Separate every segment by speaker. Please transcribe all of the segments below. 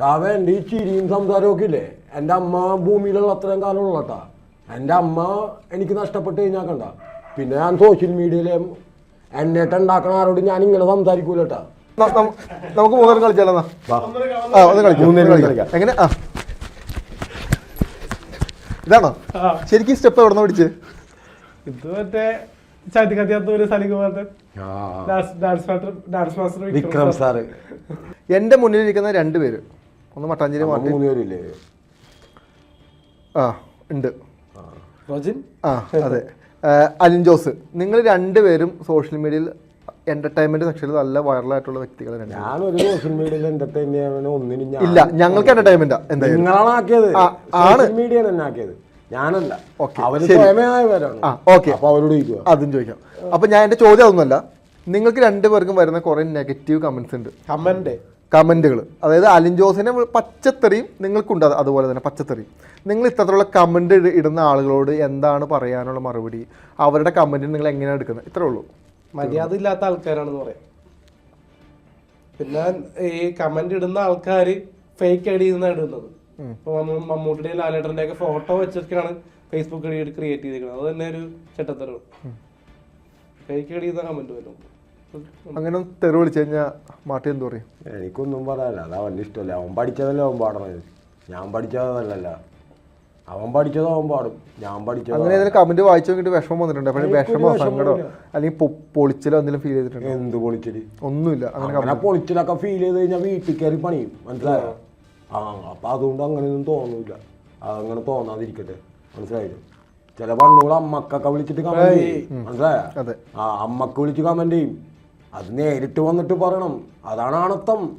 Speaker 1: ഡാവ എന്റെ ഈ ചിരിയും സംസാരവും ഒക്കെ ഇല്ലേ? എന്റെ അമ്മ ഭൂമിയിലുള്ള അത്രയും കാലം ഉള്ളട്ടാ എന്റെ അമ്മ എനിക്ക് നഷ്ടപ്പെട്ട് കഴിഞ്ഞാൽ കണ്ട. പിന്നെ ഞാൻ സോഷ്യൽ മീഡിയയിലെ എന്നിട്ട് ഉണ്ടാക്കണ ആരോട് ഞാൻ ഇങ്ങനെ സംസാരിക്കൂലട്ടാ.
Speaker 2: നമുക്ക് മൂന്നേരം കളിച്ചാലോ? ആ ഒന്ന് കളിക്കാം. എങ്ങനെ? ആ. ഇതാണോ? ശരിക്കും സ്റ്റെപ്പ് എവിടെ നിന്ന് പിടിച്ച്?
Speaker 3: ഇത് മറ്റേ മാസ്റ്റർ മാസ്റ്റർ
Speaker 1: വിക്രം സാറ്.
Speaker 2: എന്റെ മുന്നിലിരിക്കുന്ന രണ്ട് പേര്. ഒന്ന് മട്ടാഞ്ചേരി മാറ്റി
Speaker 1: മൂന്ന് പേരില്ലേ
Speaker 2: ആ ഉണ്ട്.
Speaker 3: റോജിൻ?
Speaker 2: ആ അതെ. അലിൻ ജോസ്. നിങ്ങൾ രണ്ടുപേരും സോഷ്യൽ മീഡിയയിൽ എന്റർടൈൻമെന്റ് സെക്ഷനിൽ നല്ല വൈറലായിട്ടുള്ള വ്യക്തികൾ
Speaker 1: സോഷ്യൽ മീഡിയയിൽ എന്റർടൈൻ ചെയ്യാൻ ഒന്നിനും
Speaker 2: ഇല്ല ഞങ്ങൾക്ക് എന്റർടൈൻമെന്റ് എന്തായാലും.
Speaker 1: നിങ്ങളാണ് ആക്കിയത്
Speaker 2: ആണ്.
Speaker 1: മീഡിയ തന്നെ ആക്കിയത്. ഞാനല്ല.
Speaker 2: ഓക്കെ അതും ചോദിക്കാം. അപ്പൊ ഞാൻ എന്റെ ചോദ്യം അതൊന്നുമല്ല. നിങ്ങൾക്ക് രണ്ടുപേർക്കും വരുന്ന കുറെ നെഗറ്റീവ് കമന്റ്സ് ഉണ്ട്.
Speaker 3: കമന്റ്
Speaker 2: കമന്റുകൾ അതായത് അലിൻ ജോസിനെ പച്ചത്തെറിയും നിങ്ങൾക്കുണ്ട് അതുപോലെ തന്നെ പച്ചത്തെറിയും. നിങ്ങൾ ഇത്തരത്തിലുള്ള കമന്റ് ഇടുന്ന ആളുകളോട് എന്താണ് പറയാനുള്ള മറുപടി? അവരുടെ കമന്റിന് നിങ്ങൾ എങ്ങനെയാണ് എടുക്കുന്നത്? ഇത്രേ ഉള്ളൂ.
Speaker 3: മര്യാദ ഇല്ലാത്ത ആൾക്കാരാണെന്ന് പറയാം. പിന്നെ ഈ കമന്റ് ഇടുന്ന ആൾക്കാർ ഫേക്ക് ഐ ഡി നിന്നാണ് ഇടുന്നത് ഇപ്പൊ മമ്മൂട്ടിയുടെയും ലാലേട്ടന്റെ ഒക്കെ ഫോട്ടോ വെച്ചിട്ടാണ് ഫേസ്ബുക്ക് ഐ ഡി ക്രിയേറ്റ് ചെയ്തിരിക്കുന്നത്. അത് തന്നെ ഒരു ചെട്ടത്തരമാണ് ഫേക്ക് ഐ ഡി കമന്റ് വരും
Speaker 2: അങ്ങനെ തെരു തെറി വിളിച്ചു കഴിഞ്ഞാൽ മാട്ടി എന്ത് പറയും?
Speaker 1: എനിക്കൊന്നും പറയാനില്ല. അത് അവന്റെ ഇഷ്ടമല്ല? അവൻ പഠിച്ചതല്ലേ അവൻ പാടണത് ഞാൻ പഠിച്ചതല്ലല്ല. അവൻ പഠിച്ചതോ അവൻ പാടും. ഞാൻ പഠിച്ചത്
Speaker 2: അങ്ങനെ ഏതെങ്കിലും കമന്റ് വായിച്ചു നോക്കിയിട്ട് വിഷമം വന്നിട്ടുണ്ട്? പക്ഷേ
Speaker 1: എനിക്കൊരു
Speaker 2: വിഷമോ
Speaker 1: സങ്കടോ?
Speaker 2: സങ്കടമോ അല്ലെങ്കിൽ പൊളിച്ചിലോ എന്തെങ്കിലും ഫീൽ ചെയ്തിട്ടുണ്ട്?
Speaker 1: എന്ത് പൊളിച്ചിട്ട്
Speaker 2: ഒന്നുമില്ല. അങ്ങനെ
Speaker 1: അങ്ങനെ പൊളിച്ചിലൊക്കെ ഫീൽ ചെയ്ത് കഴിഞ്ഞാൽ വീട്ടിൽ കയറി പണിയും. മനസ്സിലായോ? ആ അപ്പൊ അതുകൊണ്ട് അങ്ങനെയൊന്നും തോന്നൂല അതങ്ങനെ തോന്നാതിരിക്കട്ടെ. മനസ്സിലായില്ലേ ചില പണ്ടുകൾ അമ്മക്കൊക്കെ വിളിച്ചിട്ട് കമന്റ് ചെയ്യും. മനസ്സിലായോ? ആ അമ്മയ്ക്ക് വിളിച്ച് കമന്റ് ചെയ്യും. അത് നേരിട്ട് വന്നിട്ട് പറയണം. അതാണ് ആണത്തം.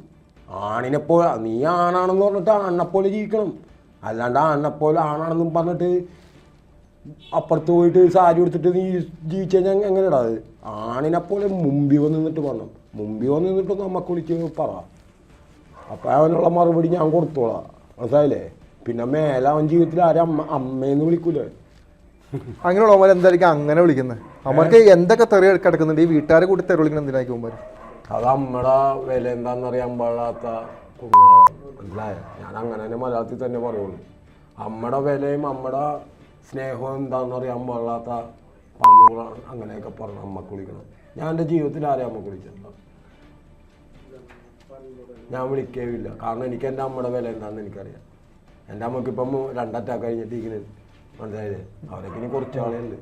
Speaker 1: ആണിനെപ്പോലെ നീ ആണാണെന്ന് പറഞ്ഞിട്ട് ആണിനെപ്പോലെ ജീവിക്കണം. അല്ലാണ്ട് ആണിനെപ്പോലെ ആണാണെന്നും പറഞ്ഞിട്ട് അപ്പുറത്ത് പോയിട്ട് സാരി എടുത്തിട്ട് നീ ജീവിച്ചു കഴിഞ്ഞാൽ എങ്ങനെയാടാ അത്? ആണിനെപ്പോലെ മുമ്പിൽ വന്ന് നിന്നിട്ട് പറഞ്ഞു മുമ്പിൽ വന്ന് നിന്നിട്ട് നമുക്ക് വിളിച്ച് പറ. അപ്പം അവനുള്ള മറുപടി ഞാൻ കൊടുത്തോളാം. മനസ്സിലായില്ലേ? പിന്നെ മേലെ അവൻ ജീവിതത്തിൽ ആരും അമ്മ അമ്മയെന്ന് വിളിക്കൂലേ.
Speaker 2: അങ്ങനെയുള്ളവന്മാർ എന്തായിരിക്കും അങ്ങനെ വിളിക്കുന്നത് അവർക്ക് എന്തൊക്കെ തെറി കിടക്കുന്നുണ്ട്? ഈ വീട്ടുകാരെ കൂടി തെറി വിളിക്കണം എന്തിനായിരിക്കും അവന്മാർ
Speaker 1: അത് അമ്മടെ വില എന്താണെന്നറിയാൻ പാടാത്ത കുഞ്ഞാണ് ഞാൻ അങ്ങനെ തന്നെ മലയാളത്തിൽ തന്നെ പറയുള്ളൂ. അമ്മയുടെ വിലയും അമ്മയുടെ സ്നേഹവും എന്താണെന്ന് അറിയാൻ പാടാത്ത അങ്ങനെയൊക്കെ പറഞ്ഞു അമ്മയ്ക്ക് വിളിക്കണം ഞാൻ എന്റെ ജീവിതത്തിൽ ആരെയും അമ്മയ്ക്ക് വിളിച്ചിട്ടില്ല. ഞാൻ വിളിക്കുകയില്ല കാരണം എനിക്ക് എന്റെ അമ്മയുടെ വില എന്താണെന്ന് എനിക്കറിയാം. എന്റെ അമ്മയ്ക്ക് ഇപ്പം രണ്ടറ്റാക്ക് കഴിഞ്ഞിട്ടിരിക്കുന്നത് മനസ്സിലായില്ലേ? അവരൊക്കെ ഇനി കുറച്ചാളേ ആളുണ്ട്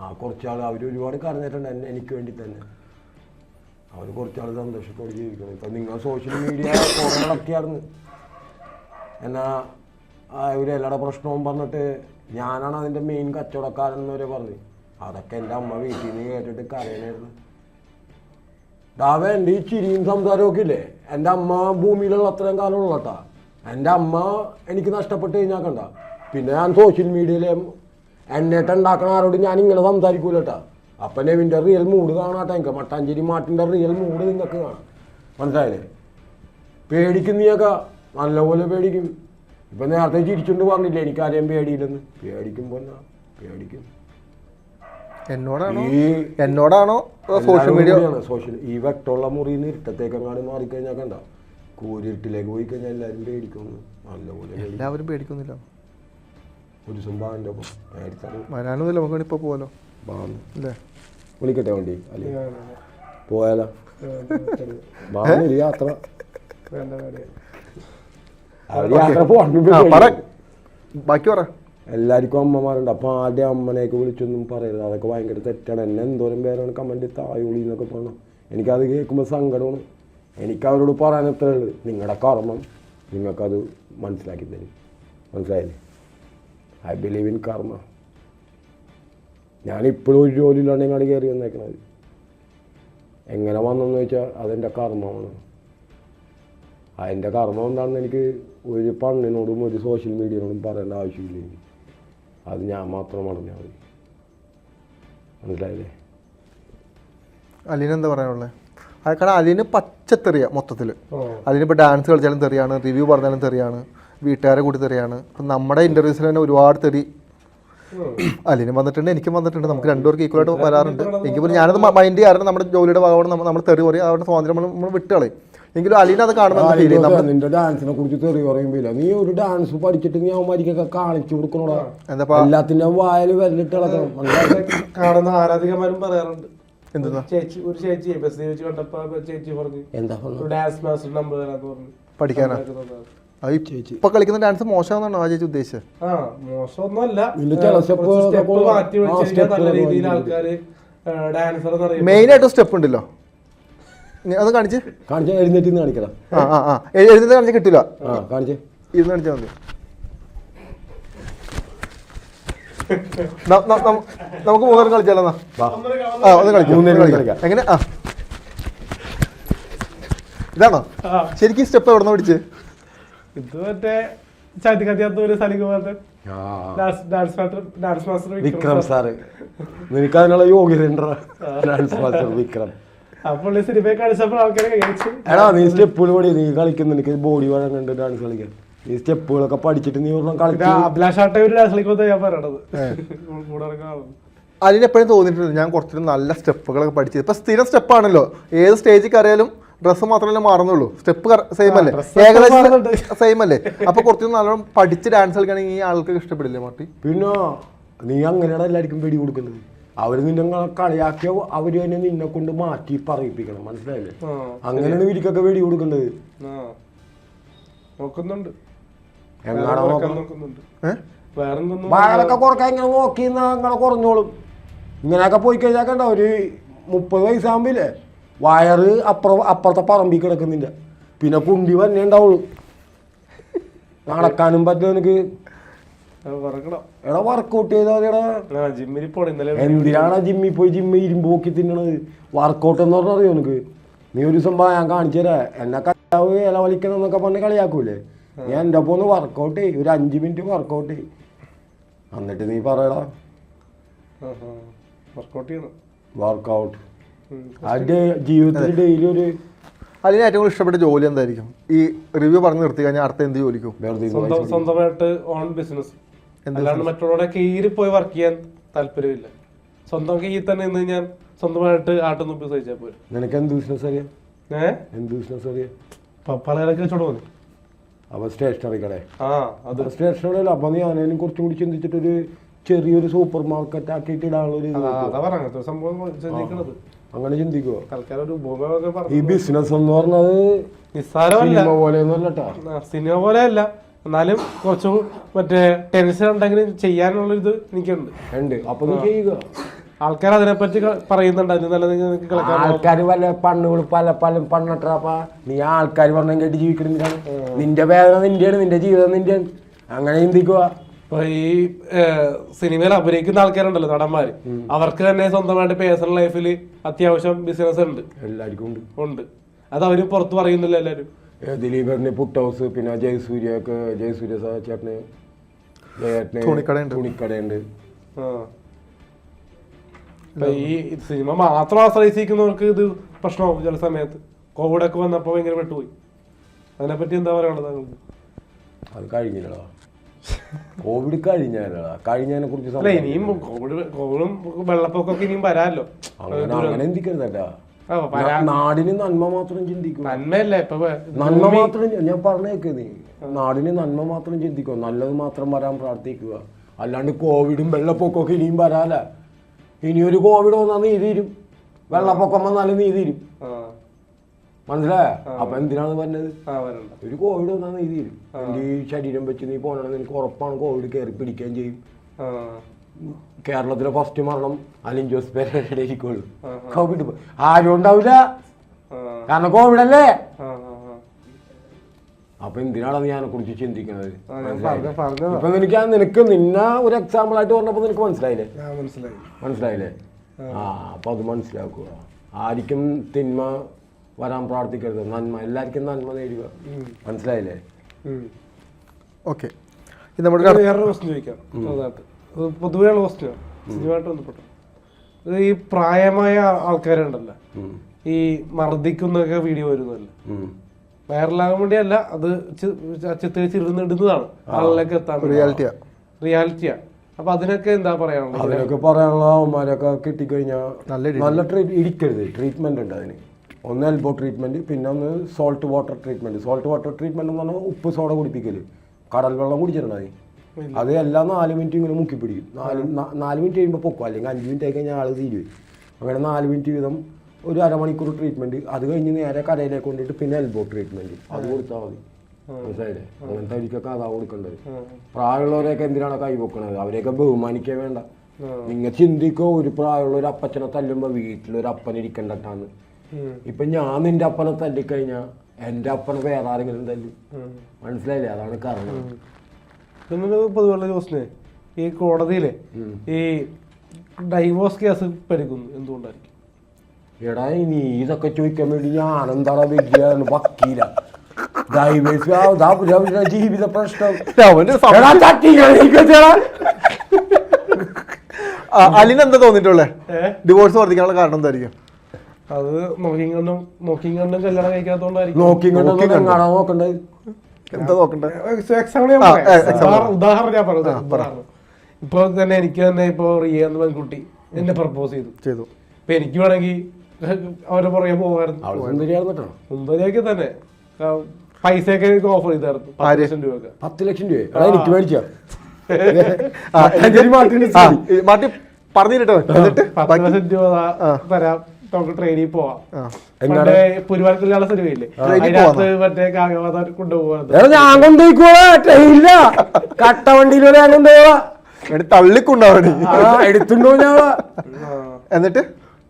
Speaker 1: ആ കുറച്ച് ആൾ അവർ ഒരുപാട് കരഞ്ഞിട്ടുണ്ട് എനിക്ക് വേണ്ടി തന്നെ. അവർ കുറച്ചാൾ സന്തോഷത്തോടെ ജീവിക്കണം ഇപ്പം നിങ്ങൾ സോഷ്യൽ മീഡിയ കുറേ എന്നാൽ എന്നാ ഒരു എല്ലാടെ പ്രശ്നവും പറഞ്ഞിട്ട് ഞാനാണ് അതിന്റെ മെയിൻ കച്ചവടക്കാരൻ എന്നവരെ പറഞ്ഞു. അതൊക്കെ എന്റെ അമ്മ വീട്ടിൽ നിന്ന് കേട്ടിട്ട് കരയണായിരുന്നു. ഡാവ എന്റെ ഈ ചിരിയും സംസാരവും ഒക്കെ ഇല്ലേ? എന്റെ അമ്മ ഭൂമിയിലുള്ള അത്രയും കാലം ഉള്ളട്ടാ എന്റെ അമ്മ എനിക്ക് നഷ്ടപ്പെട്ട് കഴിഞ്ഞാൽ കണ്ട. പിന്നെ ഞാൻ സോഷ്യൽ മീഡിയയിലെ എന്നിട്ട് ഉണ്ടാക്കണ ആരോട് ഞാൻ ഇങ്ങനെ സംസാരിക്കൂലട്ടാ. അപ്പം നെവിന്റെ റിയൽ മൂഡ് കാണാട്ടെ എനിക്ക്. മട്ടാഞ്ചേരി മാട്ടിന്റെ റിയൽ മൂഡ് നിങ്ങൾക്ക് കാണാം. മനസ്സിലായില്ലേ? പേടിക്കും നീയൊക്കെ. നല്ലപോലെ പേടിക്കും. ഇപ്പം നേരത്തെ ചിരിച്ചുകൊണ്ട് പറഞ്ഞില്ലേ എനിക്കാരെയും പേടിയില്ലെന്ന്? പേടിക്കുമ്പോൾ എന്നാ പേടിക്കും.
Speaker 2: എന്നോടാണോ?
Speaker 1: ഈ
Speaker 2: എന്നോടാണോ സോഷ്യൽ മീഡിയ
Speaker 1: സോഷ്യൽ ഈ വെട്ടമുള്ള മുറിയിൽ നിന്ന് ഇരുട്ടത്തേക്കെങ്ങാട് മാറിക്കഴിഞ്ഞാൽ കണ്ട? കൂരിട്ടിലേക്ക് പോയി കഴിഞ്ഞാൽ എല്ലാവരും പേടിക്കുന്നു നല്ലപോലെ
Speaker 2: എല്ലാവരും പേടിക്കുന്നില്ല.
Speaker 1: ഒരു സുംബാവിന്റെ ഒപ്പം നേരിട്ടത്
Speaker 2: വരാനൊന്നുമില്ല നമുക്ക് ഇപ്പോൾ പോകാലോ
Speaker 1: ബാന്ന്
Speaker 2: അല്ലേ
Speaker 1: വിളിക്കട്ടെ വണ്ടി അല്ലേ? പോയാലോ? ബാന്നൊരു യാത്ര.
Speaker 2: ബാക്കി പറ.
Speaker 1: എല്ലാവർക്കും അമ്മമാരുണ്ട്. അപ്പം ആദ്യം അമ്മനെയൊക്കെ വിളിച്ചൊന്നും പറയരുത്. അതൊക്കെ ഭയങ്കര തെറ്റാണ്. എന്നെ എന്തോരം പേരാണ് കമന്റ് തായോളി എന്നൊക്കെ പറഞ്ഞു. എനിക്കത് കേൾക്കുമ്പോൾ സങ്കടമാണ്. എനിക്ക് അവരോട് പറയാൻ എത്രയുള്ളത് നിങ്ങളുടെ കർമ്മം നിങ്ങൾക്കത് മനസ്സിലാക്കി തരും. മനസ്സിലായില്ലേ? ഐ ബിലീവ് ഇൻ കർമ്മ ഞാനിപ്പോഴും ഒരു ജോലിയിലാണ് ഇങ്ങനെ ഇങ്ങോട്ട് കയറി വന്നേക്കണത്. എങ്ങനെ വന്നെന്ന് വെച്ചാൽ അതെന്റെ കർമ്മമാണ്. അതിന്റെ കർമ്മം എന്താണെന്ന് എനിക്ക് ഒരു പണ്ണിനോടും ഒരു സോഷ്യൽ മീഡിയനോടും പറയേണ്ട ആവശ്യമില്ല എനിക്ക്. അത് ഞാൻ മാത്രം അറിഞ്ഞാൽ മതി. മനസ്സിലായില്ലേ?
Speaker 2: അലിനെന്താ പറയാനുള്ളത് കാരണം പച്ച പച്ചത്തെറിയ മൊത്തത്തിൽ അതിനിപ്പോൾ ഡാൻസ് കളിച്ചാലും തെറിയാണ് റിവ്യൂ പറഞ്ഞാലും തെറിയാണ്. വീട്ടുകാരെ കൂടി തെറിയാണ് അപ്പം നമ്മുടെ ഇന്റർവ്യൂസിൽ തന്നെ ഒരുപാട് തെറി. അലീന് വന്നിട്ടുണ്ട് എനിക്കും വന്നിട്ടുണ്ട്. നമുക്ക് രണ്ടുപേർക്ക് ഈക്വലായിട്ട് വരാറുണ്ട്. എനിക്ക് പോലും ഞാനത് മൈൻഡ് ചെയ്യാറുണ്ട് നമ്മുടെ ജോലിയുടെ ഭാഗമാണ് നമ്മൾ നമ്മൾ തെറി പറയും. അവരുടെ സ്വാതന്ത്ര്യം നമ്മൾ നമ്മൾ വിട്ടുകളയും. എങ്കിലും അലീന അത് കാണുമ്പോൾ ഫീൽ ചെയ്യും നമ്മൾ
Speaker 1: നിന്റെ ഡാൻസിനെ കുറിച്ച് തെറി പറയുമ്പില്ല നീ ഒരു ഡാൻസ് പഠിച്ചിട്ട് അവന്മാരിക്കൊക്കെ കാണിച്ചു കൊടുക്കണോടാ?
Speaker 2: എന്താ
Speaker 1: എല്ലാത്തിന്റെ വായൽ വരലിട്ട് ഇളക്കണം?
Speaker 3: കാണുന്ന ആരാധികമാരും പറയാറുണ്ട്.
Speaker 2: എന്തെന്നാ?
Speaker 3: ചേച്ചി ഒരു ചേച്ചി ബസ് ചേച്ചി കണ്ടപ്പോ ചേച്ചി പറഞ്ഞു
Speaker 1: എന്താ?
Speaker 3: ഡാൻസ് മാസ്റ്റർ നമ്പർ തരാന്ന് പറഞ്ഞു.
Speaker 2: പഠിക്കാനാ? ഇപ്പൊ കളിക്കുന്ന ഡാൻസ് മോശമാണെന്നാണോ ആ ചേച്ചി ഉദ്ദേശിച്ചത്
Speaker 3: ആ മോശമൊന്നുമല്ല. സ്റ്റെപ്പ് മാറ്റി നല്ല രീതിയിൽ ഡാൻസർ എന്നറിയാം
Speaker 2: മെയിൻ ആയിട്ട് സ്റ്റെപ്പ് ഉണ്ടല്ലോ. നീ അത് കാണിച്ച്.
Speaker 1: കാണിച്ച എഴുന്നേറ്റ് നിന്ന് കാണിക്കടാ.
Speaker 2: ആ ആ ആ. എ- എഴുതുന്നത് കാണിച്ച് കിട്ടില്ല
Speaker 1: ആ കാണിച്ചേ.
Speaker 2: ഇരുന്ന് കാണിച്ചാൽ മതി. ന- ന- നമുക്ക് മൂന്നേരം കളിച്ചാലോ എന്നാ? ആ ഒന്ന് കളിക്കാം. എങ്ങനെ? ആ. ഇതാണോ. ശരിക്കും സ്റ്റെപ്പ് എവിടെ നിന്ന് പിടിച്ച്?
Speaker 3: ഇത് മറ്റേ സലികുമാറിന്റെ. Dance master
Speaker 1: Vikram sir. നിനക്ക് അതിനുള്ള യോഗ്യത ഡാൻസ് മാസ്റ്റർ വിക്രം.
Speaker 3: അപ്പോൾ ആൾക്കാരെ കഴിച്ചു
Speaker 1: എടാ നീ സ്റ്റെപ്പുകൾ പടി നീ കളിക്കുന്ന എനിക്ക് ബോഡി വഴങ്ങുന്നുണ്ട് ഡാൻസ് കളിക്കാൻ. നീ സ്റ്റെപ്പുകളൊക്കെ പഠിച്ചിട്ട് നീ
Speaker 3: ഒന്നും ഒരു ഡാൻസ് കളിക്കുമ്പോൾ ഞാൻ പറയണത്. കൂടെ നടക്കുന്ന ആളാണ്.
Speaker 2: എപ്പോഴും തോന്നിയിട്ടുണ്ട്. ഞാൻ കുറച്ചുകൂടി നല്ല സ്റ്റെപ്പുകളൊക്കെ പഠിച്ചത് ഇപ്പൊ സ്ഥിരം സ്റ്റെപ്പാണല്ലോ. ഏത് സ്റ്റേജിൽ കയറിയാലും ഡ്രസ്സ് മാത്രമല്ലേ മാറുന്നുള്ളൂ. സ്റ്റെപ്പ് സെയിം അല്ലേ? ഏകദേശം. സെയിം അല്ലേ? അപ്പൊ കുറച്ചുകൂടി നല്ലോണം പഠിച്ച് ഡാൻസ് കളിക്കുകയാണെങ്കിൽ ഈ ആൾക്ക് ഇഷ്ടപ്പെടില്ലേ മാട്ടി?
Speaker 1: പിന്നെ നീ അങ്ങനെയാണ് എല്ലാവർക്കും പേടി കൊടുക്കുന്നത്. അവർ നിന്നെ കളിയാക്കിയ അവർ തന്നെ നിന്നെ കൊണ്ട് മാറ്റി പറയിപ്പിക്കണം. മനസ്സിലായില്ലേ? അങ്ങനെയാണ് ഇവർക്കൊക്കെ വെടി
Speaker 3: കൊടുക്കുന്നത്. നോക്കുന്നുണ്ട്.
Speaker 1: വയറൊക്കെ കുറയ്ക്കാൻ ഇങ്ങനെ നോക്കി കുറഞ്ഞോളും. ഇങ്ങനെയൊക്കെ പോയി കഴിഞ്ഞാൽ കണ്ട ഒരു മുപ്പത് വയസ്സാകുമ്പില്ലേ വയറ് അപ്പുറ അപ്പുറത്തെ പറമ്പിൽ കിടക്കുന്നില്ല പിന്നെ കുണ്ടി തന്നെ ഉണ്ടാവുള്ളൂ. നടക്കാനും പറ്റില്ല എനിക്ക് എടാ വർക്കൗട്ട്
Speaker 3: ചെയ്താ ജിമ്മിൽ
Speaker 1: എന്തിനാണ് ജിമ്മിൽ പോയി ജിമ്മി ഇരുമ്പ് നോക്കി തിന്നണത്? വർക്കൗട്ട് എന്ന് പറഞ്ഞാൽ അറിയോ എനിക്ക് നീ ഒരു സംഭവം ഞാൻ കാണിച്ചു തരാം. എന്നെ കല്ലാവ് ഇല വലിക്കണം എന്നൊക്കെ പറഞ്ഞ് കളിയാക്കൂലേ? ഞാൻ എന്റെ ഒപ്പം ഒന്ന് വർക്കൗട്ട് ചെയ്യും. ഒരു അഞ്ച് മിനിറ്റ് വർക്കൗട്ട് ചെയ്യും. എന്നിട്ട് നീ പറയടാ.
Speaker 3: വർക്കൗട്ട് ചെയ്യണം.
Speaker 1: വർക്കൗട്ട്. അതിന്റെ ജീവിതത്തിൽ ഡെയിലി ഒരു
Speaker 2: അതിന് ഏറ്റവും കൂടുതൽ ഇഷ്ടപ്പെട്ട ജോലി എന്തായിരിക്കും? ഈ റിവ്യൂ പറഞ്ഞു നിർത്തി കഴിഞ്ഞാൽ അടുത്ത എന്ത് ജോലിക്കും?
Speaker 3: സ്വന്തമായിട്ട് ഓൺ ബിസിനസ് അല്ലാണ്ട് മറ്റുള്ളവരുടെ കീഴിൽ പോയി വർക്ക് ചെയ്യാൻ താല്പര്യമില്ല. സ്വന്തം കീഴിൽ തന്നെ ഇന്ന് ഞാൻ സ്വന്തമായിട്ട് ആട്ടം തുപ്പി സഹിച്ചാൽ പോലും
Speaker 1: നിനക്ക് എന്ത് ബിസിനസ് അറിയാം?
Speaker 3: ഏഹ്
Speaker 1: എന്ത് ബിസിനസ് അറിയാം?
Speaker 3: പലചരക്ക് വെച്ചോട് പോന്നു
Speaker 1: അപ്പൊ സ്റ്റേഷനറി കടേ.
Speaker 3: ആ അത്.
Speaker 1: സ്റ്റേഷനറി അല്ല അപ്പൊ നീ അതിനും കുറച്ചും കൂടി ചിന്തിച്ചിട്ടൊരു ചെറിയൊരു സൂപ്പർ മാർക്കറ്റ് ആക്കിയിട്ട് ഇടാനുള്ള ഒരു
Speaker 3: അതാ സംഭവം ചിന്തിക്കണത്.
Speaker 1: അങ്ങനെ ചിന്തിക്കുവോ?
Speaker 3: തൽക്കാലം ഒരു ഉപയോഗമൊക്കെ
Speaker 1: ഈ ബിസിനസ് എന്ന് പറഞ്ഞത്
Speaker 3: നിസ്സാരമല്ല.
Speaker 1: സിനിമ പോലെ ഒന്നുമല്ലട്ടാ
Speaker 3: ആ, സിനിമ പോലെ അല്ല. എന്നാലും കുറച്ചും മറ്റേ ടെൻഷൻ ഉണ്ടെങ്കിലും ചെയ്യാനുള്ള ഇത് എനിക്കുണ്ട്.
Speaker 1: ഉണ്ട്. അപ്പൊ നീ ചെയ്യുക.
Speaker 3: ആൾക്കാർ അതിനെപ്പറ്റി ക- പറയുന്നുണ്ട്. അതിന് നല്ല നിങ്ങൾക്ക് കളിക്കാൻ
Speaker 1: ആൾക്കാർ വല്ല പണ്ണുകൾ പല പല പണ്ണട്ടപ്പ നീ ആൾക്കാർ പറഞ്ഞ കേട്ട് ജീവിക്കണെന്തിനാണ് നിന്റെ വേദന നിന്റെയാണ് നിന്റെ ജീവിതം നിന്റെയാണ്. അങ്ങനെ ചിന്തിക്കുക
Speaker 3: ഇപ്പൊ ഈ സിനിമയിൽ അഭിനയിക്കുന്ന ആൾക്കാരുണ്ടല്ലോ നടന്മാര്. അവർക്ക് തന്നെ സ്വന്തമായിട്ട് പേഴ്സണൽ ലൈഫിൽ അത്യാവശ്യം ബിസിനസ് ഉണ്ട്.
Speaker 1: എല്ലാവർക്കും ഉണ്ട്.
Speaker 3: ഉണ്ട്. അത് അവർ പുറത്ത് പറയുന്നില്ല എല്ലാരും.
Speaker 1: ദിലീപറിന് പുട്ട് ഹൗസ് പിന്നെ ജയസൂര്യക്ക് ജയസൂര്യ ചേട്ടന്
Speaker 2: തുണിക്കടയുണ്ട്.
Speaker 3: ഈ സിനിമ മാത്രം ആശ്രയിച്ചിരിക്കുന്നവർക്ക് ഇത് പ്രശ്നമാവും ചില സമയത്ത്. കോവിഡൊക്കെ വന്നപ്പോ ഭയങ്കര പെട്ടുപോയി. അതിനെപ്പറ്റി എന്താ പറയാനുള്ളത്
Speaker 1: അത് കഴിഞ്ഞില്ലടാ. കോവിഡ് കഴിഞ്ഞാലോ കഴിഞ്ഞതിനെ കുറിച്ച്
Speaker 3: അല്ല ഇനിയും കോവിഡ് കോവിഡും വെള്ളപ്പൊക്കമൊക്കെ ഇനിയും വരാല്ലോ
Speaker 1: അങ്ങനെ അങ്ങനെ ചിന്തിക്കരുതട്ടാ നാടിന് നന്മ മാത്രം
Speaker 3: നന്മയല്ലേ ഇപ്പൊ
Speaker 1: നന്മ മാത്രം ഞാൻ പറഞ്ഞേക്ക് നീ. നാടിന് നന്മ മാത്രം ചിന്തിക്കുക നല്ലത് മാത്രം വരാൻ പ്രാർത്ഥിക്കുക. അല്ലാണ്ട് കോവിഡും വെള്ളപ്പൊക്കമൊക്കെ ഇനിയും വരാല. ഇനിയൊരു കോവിഡ് വന്നാൽ നീ തീരും. വെള്ളപ്പൊക്കം വന്നാലും നീ തീരും.
Speaker 3: ആ.
Speaker 1: മനസ്സിലായ? അപ്പൊ എന്തിനാണ് പറഞ്ഞത്? ഒരു കോവിഡ് വന്നാൽ നീ എന്റെ ഈ ശരീരം വെച്ച് നീ പോകണമെന്ന് എനിക്ക് ഉറപ്പാണ് കോവിഡ് കയറി പിടിക്കുകയും ചെയ്യും.
Speaker 3: ആ.
Speaker 1: കേരളത്തിലെ ഫസ്റ്റ് മരണം അലിൻ ജോസ് ഇരിക്കുള്ളൂ
Speaker 3: ആ,
Speaker 1: കോവിഡ് ആരും ഉണ്ടാവില്ല.
Speaker 3: ആ.
Speaker 1: കാരണം കോവിഡ് അല്ലേ?
Speaker 3: ആ ആ
Speaker 1: അപ്പൊ എന്തിനാണ് ഞാനെ കുറിച്ച് ചിന്തിക്കുന്നത്?
Speaker 3: അപ്പൊ
Speaker 1: ഇപ്പൊ നിനക്ക് ആ- നിനക്ക് നിന്നെ ഒരു എക്സാമ്പിൾ ആയിട്ട് പറഞ്ഞപ്പോ നിനക്ക് മനസ്സിലായില്ലേ?
Speaker 3: മനസ്സിലായി.
Speaker 1: മനസ്സിലായില്ലേ? ആ അപ്പൊ അത് മനസ്സിലാക്കുക. ആരിക്കും തിന്മ വരാൻ പ്രാർത്ഥിക്കരുത്. നന്മ. എല്ലാവർക്കും നന്മ നേടുക മനസ്സിലായില്ലേ.
Speaker 2: ഓക്കെ. ഇത് നമ്മുടെ
Speaker 3: വേറൊരു ക്വസ്റ്റ്യൻ ചോദിക്കാം. പൊതുവെയുള്ള ക്വസ്റ്റ്യൻ സിനിമയായിട്ട് ബന്ധപ്പെട്ട. ഈ പ്രായമായ ആൾക്കാരുണ്ടല്ലോ. ഈ മർദ്ദിക്കുന്നൊക്കെ വീഡിയോ
Speaker 1: വരുന്നല്ലോ.
Speaker 3: വൈറലാകാൻ വേണ്ടിയല്ല അത് ചിത്രീകരിച്ചിരുന്നിടുന്നതാണ് ആളിലേക്ക് എത്താൻ
Speaker 2: റിയാലിറ്റിയാ
Speaker 3: റിയാലിറ്റിയാ അപ്പൊ അതിനൊക്കെ എന്താ പറയാനുള്ളത്?
Speaker 1: അതിനൊക്കെ പറയാനുള്ള അവന്മാരൊക്കെ കിട്ടിക്കഴിഞ്ഞാൽ
Speaker 2: നല്ല
Speaker 1: നല്ല ട്രീറ്റ് ഇടിക്കരുത്. ട്രീറ്റ്മെന്റ് ഉണ്ട് അതിന്. ഒന്ന് എൽബോ ട്രീറ്റ്മെന്റ് പിന്നെ ഒന്ന് salt water treatment salt water treatment എന്ന് പറഞ്ഞാൽ ഉപ്പ് സോഡ കുടിപ്പിക്കൽ കടൽ വെള്ളം കുടിച്ചിട്ടുണ്ടായി. അത് എല്ലാം നാല് മിനിറ്റ് ഇങ്ങനെ മുക്കി പിടിക്കും നാല് നാല് മിനിറ്റ് കഴിയുമ്പോൾ പൊക്കും. അല്ലെങ്കിൽ അഞ്ച് മിനിറ്റ് ആയി കഴിഞ്ഞാൽ ആൾ തീരുവേ അങ്ങനെ നാല് മിനിറ്റ് വീതം ഒരു അരമണിക്കൂർ ട്രീറ്റ്മെന്റ് അത് കഴിഞ്ഞ് നേരെ കടയിലേക്ക് കൊണ്ടിട്ട് പിന്നെ എൽബോ ട്രീറ്റ്മെന്റ് അത് കൊടുത്താൽ മതി. മനസ്സിലായില്ലേ? അങ്ങനത്തെ അവർക്കൊക്കെ അതാ കൊടുക്കേണ്ടത്. പ്രായമുള്ളവരെയൊക്കെ എന്തിനാണ് കൈ പൊക്കണത്? അവരെയൊക്കെ ബഹുമാനിക്കേ വേണ്ട. നിങ്ങൾ ചിന്തിക്കോ ഒരു പ്രായമുള്ള ഒരു അപ്പച്ചനെ തല്ലുമ്പോൾ വീട്ടിലൊരു അപ്പൻ ഇരിക്കണ്ടാന്ന് ഇപ്പൊ ഞാൻ നിന്റെ അപ്പനെ തല്ലിക്കഴിഞ്ഞാ എന്റെ അപ്പനെ വേറെ ആരെങ്കിലും തല്ലി. മനസ്സിലായില്ലേ? അതാണ് കാരണം
Speaker 3: പൊതുവെയുള്ള ചോദിച്ചേ ഈ കോടതിയിലെ ഈ ഡൈവോഴ്സ് കേസ് പരിക്കുന്നു എന്തുകൊണ്ടായിരിക്കും?
Speaker 1: എടാ ഇനി ഇതൊക്കെ ചോദിക്കാൻ വേണ്ടി ഞാൻ എന്താണ് വലിയ വക്കീല. ജീവിത പ്രശ്നം.
Speaker 2: അലിനെന്താ
Speaker 3: തോന്നിട്ടുള്ളേ
Speaker 2: ഡിവോഴ്സ് വർദ്ധിക്കാനുള്ള കാരണം എന്തായിരിക്കും?
Speaker 3: അത് നോക്കിയും കണ്ടും നോക്കിയും കണ്ടും കല്യാണം കഴിക്കാത്തോണ്ടായിരിക്കും
Speaker 1: നോക്കി കാണാൻ നോക്കണ്ടത്
Speaker 2: എന്താ നോക്കണ്ടേ?
Speaker 3: എക്സാമ്പിൾ ഞാൻ പറയാം. ഉദാഹരണം- ഞാൻ പറഞ്ഞു ഇപ്പൊ തന്നെ എനിക്ക് തന്നെ ഇപ്പൊ റിയ എന്ന പെൺകുട്ടി എന്നെ പ്രപ്പോസ് ചെയ്തു.
Speaker 2: ചെയ്തു.
Speaker 3: ഇപ്പൊ എനിക്ക് വേണമെങ്കിൽ അവരെ പുറകെ
Speaker 1: സുന്ദരിയാർന്നിട്ടോ
Speaker 3: മുമ്പതിലേക്ക് തന്നെ. പൈസയൊക്കെ എനിക്ക് ഓഫർ ചെയ്തായിരുന്നു. പത്ത്? ലക്ഷം രൂപയൊക്കെ.
Speaker 1: പത്ത് ലക്ഷം രൂപ എനിക്ക്
Speaker 2: ഈ മാറ്റി പറഞ്ഞിട്ടോ എന്നിട്ട്
Speaker 3: പത്ത് ലക്ഷം രൂപ. തരാം. നമുക്ക് ട്രെയിനിൽ പോവാം. മറ്റേ കല്യാണ സിനിമയില്ലേ അതിനകത്ത് മറ്റേ കാവ്യവാദം കൊണ്ടുപോകുന്നത്.
Speaker 1: ഞാൻ കൊണ്ടുപോയിക്കോളാ ട്രെയിനില്ല കട്ട വണ്ടിയിലൂടെ ഞാൻ കൊണ്ടുപോവാ.
Speaker 2: എന്നിട്ട് തള്ളിക്കൊണ്ടാവണി
Speaker 1: ആ എടുത്തുണ്ടോ ഞാൻ?
Speaker 2: എന്നിട്ട്?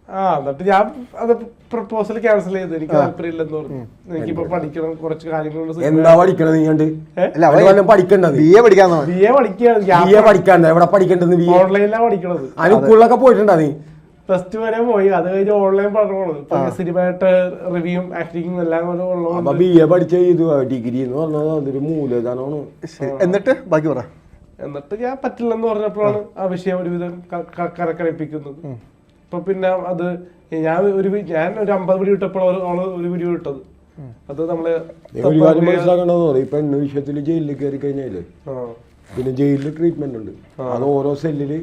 Speaker 3: ആ എന്നിട്ട് ഞാൻ അത് പ്രപ്പോസൽ ക്യാൻസൽ ചെയ്തു. എനിക്ക് താല്പര്യമില്ലെന്ന് പറഞ്ഞു. എനിക്കിപ്പോ പഠിക്കണം കുറച്ച് കാര്യങ്ങളുണ്ട്
Speaker 1: എന്താ പഠിക്കണത് നീ കണ്ട്? വല്ലതും പഠിക്കണ്ടത്
Speaker 2: ബി എ പഠിക്കാൻ
Speaker 3: ബി എ പഠിക്കുകയാണ്
Speaker 1: ബി എ പഠിക്കണ്ട. എവിടെ പഠിക്കേണ്ടത് ബി എ
Speaker 3: ഓൺലൈനിലാണ് പഠിക്കണത്.
Speaker 1: അനുക്കുള്ളൊക്കെ പോയിട്ടുണ്ടാ നീ?
Speaker 3: പ്ലസ് ടു വരെ പോയി. അത് കഴിഞ്ഞ് ഓൺലൈൻ പഠനമാണ്. ഇപ്പൊ സിനിമയായിട്ട് റിവ്യൂം ആക്ടിങ്ങും എല്ലാം കൂടെ ഉള്ളതുകൊണ്ട്
Speaker 1: ബി എ പഠിച്ച ഇത് ഡിഗ്രി എന്ന് പറഞ്ഞത് അതൊരു മൂലധനമാണ്.
Speaker 2: എന്നിട്ട് ബാക്കി പറ.
Speaker 3: എന്നിട്ട് ഞാൻ പറ്റില്ലെന്ന് പറഞ്ഞപ്പോഴാണ് ആ. വിഷയം ഒരുവിധം ക- ക- കരക്കരപ്പിക്കുന്നത്. അപ്പൊ പിന്നെ അത് ഞാൻ ഒരു ഞാൻ ഒരു അമ്പത് വീഡിയോ ഇട്ടപ്പോൾ അവൾ ഒരു വീഡിയോ ഇട്ടത്. അത്
Speaker 1: നമ്മൾ ഒരു കാര്യം മനസ്സിലാക്കേണ്ടതെന്ന് പറയും. ഇപ്പൊ എണ്ണ വിഷയത്തിൽ ജയിലിൽ കയറി കഴിഞ്ഞാൽ
Speaker 3: ആ.
Speaker 1: പിന്നെ ജയിലിൽ ട്രീറ്റ്മെന്റ് ഉണ്ട്. അത് ഓരോ സെല്ലിൽ